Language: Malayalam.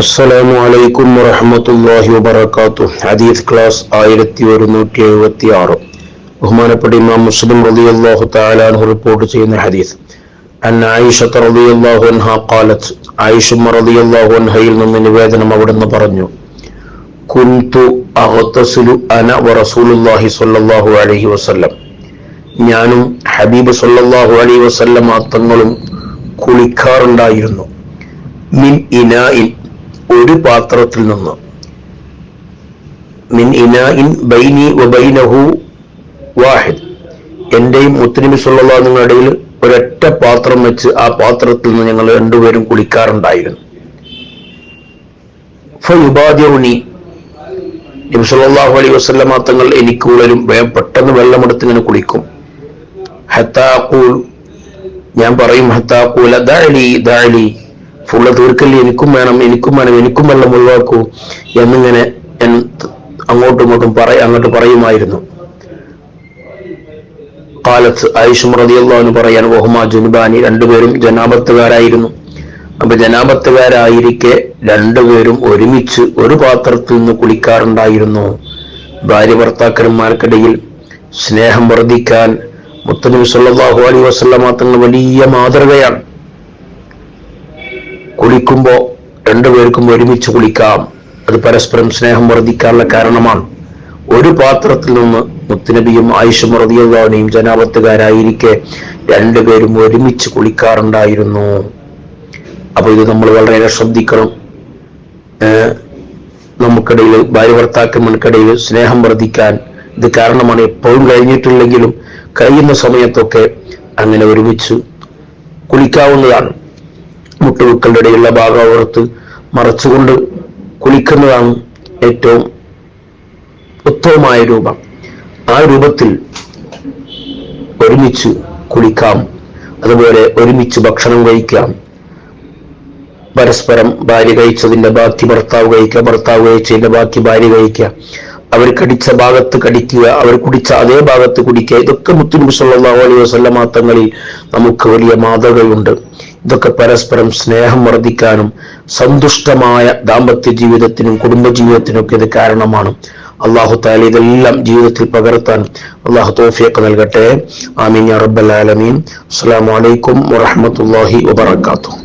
അസ്സലാമു അലൈക്കും വറഹമത്തല്ലാഹി വബർക്കാത്തു ഹദീസ് ക്ലാസ് ആയിരത്തി ഒരുന്നൂറ്റി എഴുപത്തി ആറ് ബഹുമാനപ്പെട്ട ഇമാം മുസ്ലിം റളിയല്ലാഹു തആല റിപ്പോർട്ട് ചെയ്യുന്ന ഹദീസ്. അൻ ആയിഷ റളിയല്ലാഹു അൻഹ ഖാലത്ത് ആയിഷ അള്ളാഹു അൻഹയിൽ നിന്ന് നിവേദനം അവിടുന്ന് പറഞ്ഞു കുന്തു അഹത്തസുലു അന വറസൂലുല്ലാഹി സ്വല്ലല്ലാഹു അലൈഹി വസല്ലം. ഞാനും ഹബീബ് സ്വല്ലല്ലാഹു അലൈഹി വസല്ലം തങ്ങളും കുളിക്കാറുണ്ടായിരുന്നു. മിൻ ഇനായിൻ ഒരു പാത്രത്തിൽ നിന്ന്. മിൻ ഇനായിൻ ബൈനി വബൈനഹു വാഹിദ്. എന്റെയും മുത്തനബി സല്ലല്ലാഹു ഇടയിൽ ഒരൊറ്റ പാത്രം വെച്ച് ആ പാത്രത്തിൽ നിന്ന് ഞങ്ങൾ രണ്ടുപേരും കുളിക്കാറുണ്ടായിരുന്നു. ഫയുബാദിറുനി നബി സല്ലല്ലാഹു അലൈഹി വസല്ലമ തങ്ങൾ എനിക്ക് വേഗം പെട്ടെന്ന് വെള്ളമെടുത്ത് ഇങ്ങനെ കുളിക്കും ഹത്താക്കൂൽ ഞാൻ പറയും ഹത്താക്കൂല ദഅലി ദഅലി ഫുള്ള് തീർക്കല്ലേ എനിക്കും വേണം എനിക്കും വേണം എനിക്കും വെള്ളം ഒഴിവാക്കൂ എന്നിങ്ങനെ അങ്ങോട്ടും ഇങ്ങോട്ടും പറ അങ്ങോട്ട് പറയുമായിരുന്നു. കാലത്ത് ആയിഷും റതിയല്ലാന്ന് പറയാൻ വഹുമാ ജുനുബാനി രണ്ടുപേരും ജനാപത്തുകാരായിരുന്നു അപ്പൊ ജനാപത്തുകാരായിരിക്കെ രണ്ടുപേരും ഒരുമിച്ച് ഒരു പാത്രത്തിൽ നിന്ന് കുളിക്കാറുണ്ടായിരുന്നു. ഭാര്യ ഭർത്താക്കന്മാർക്കിടയിൽ സ്നേഹം വർദ്ധിക്കാൻ മുത്തനബി സല്ലല്ലാഹു അലൈഹി വസല്ലമ തങ്ങൾ വലിയ മാതൃകയാണ്. കുളിക്കുമ്പോ രണ്ടുപേർക്കും ഒരുമിച്ച് കുളിക്കാം. അത് പരസ്പരം സ്നേഹം വർദ്ധിക്കാനുള്ള കാരണമാണ്. ഒരു പാത്രത്തിൽ നിന്ന് മുത്തുനബിയും ആയിഷും റതിയുള്ളവനെയും ജനാപത്തുകാരായിരിക്കെ രണ്ടുപേരും ഒരുമിച്ച് കുളിക്കാറുണ്ടായിരുന്നു. അപ്പോൾ ഇത് നമ്മൾ വളരെ ശ്രദ്ധിക്കണം. നമുക്കിടയിൽ ഭാര്യ ഭർത്താക്കന്മാർക്കിടയിൽ സ്നേഹം വർദ്ധിക്കാൻ ഇത് കാരണമാണ്. എപ്പോഴും കഴിഞ്ഞിട്ടില്ലെങ്കിലും കഴിയുന്ന സമയത്തൊക്കെ അങ്ങനെ ഒരുമിച്ച് കുളിക്കാവുന്നതാണ്. മുട്ടുമുക്കളുടെ ഇടയിലുള്ള ഭാഗം ഓർത്ത് മറച്ചുകൊണ്ട് കുളിക്കുന്നതാണ് ഏറ്റവും ഉത്തമമായ രൂപം. ആ രൂപത്തിൽ ഒരുമിച്ച് കുളിക്കാം. അതുപോലെ ഒരുമിച്ച് ഭക്ഷണം കഴിക്കാം. പരസ്പരം ഭാര്യ കഴിച്ചതിന്റെ ബാക്കി ഭർത്താവ് കഴിക്കുക ഭർത്താവ് കഴിച്ചതിന്റെ ബാക്കി ഭാര്യ കഴിക്കുക. അവർ കടിച്ച ഭാഗത്ത് കടിക്കുക അവർ കുടിച്ച അതേ ഭാഗത്ത് കുടിക്കുക ഇതൊക്കെ മുത്തുനബി സല്ലല്ലാഹു അലൈഹി വസല്ലമ തങ്ങളിൽ നമുക്ക് വലിയ മാതൃകയുണ്ട്. ഇതൊക്കെ പരസ്പരം സ്നേഹം വർദ്ധിക്കാനും സന്തുഷ്ടമായ ദാമ്പത്യ ജീവിതത്തിനും കുടുംബ ജീവിതത്തിനും ഒക്കെ ഇത് കാരണമാണ്. അള്ളാഹു താല ഇതെല്ലാം ജീവിതത്തിൽ പകർത്താൻ അള്ളാഹു തോഫിയൊക്കെ നൽകട്ടെ. ആമീൻ റബ്ബൽ ആലമീൻ. അസ്സലാമു അലൈക്കും വറഹ്മത്തുള്ളാഹി വബറകാതുഹു.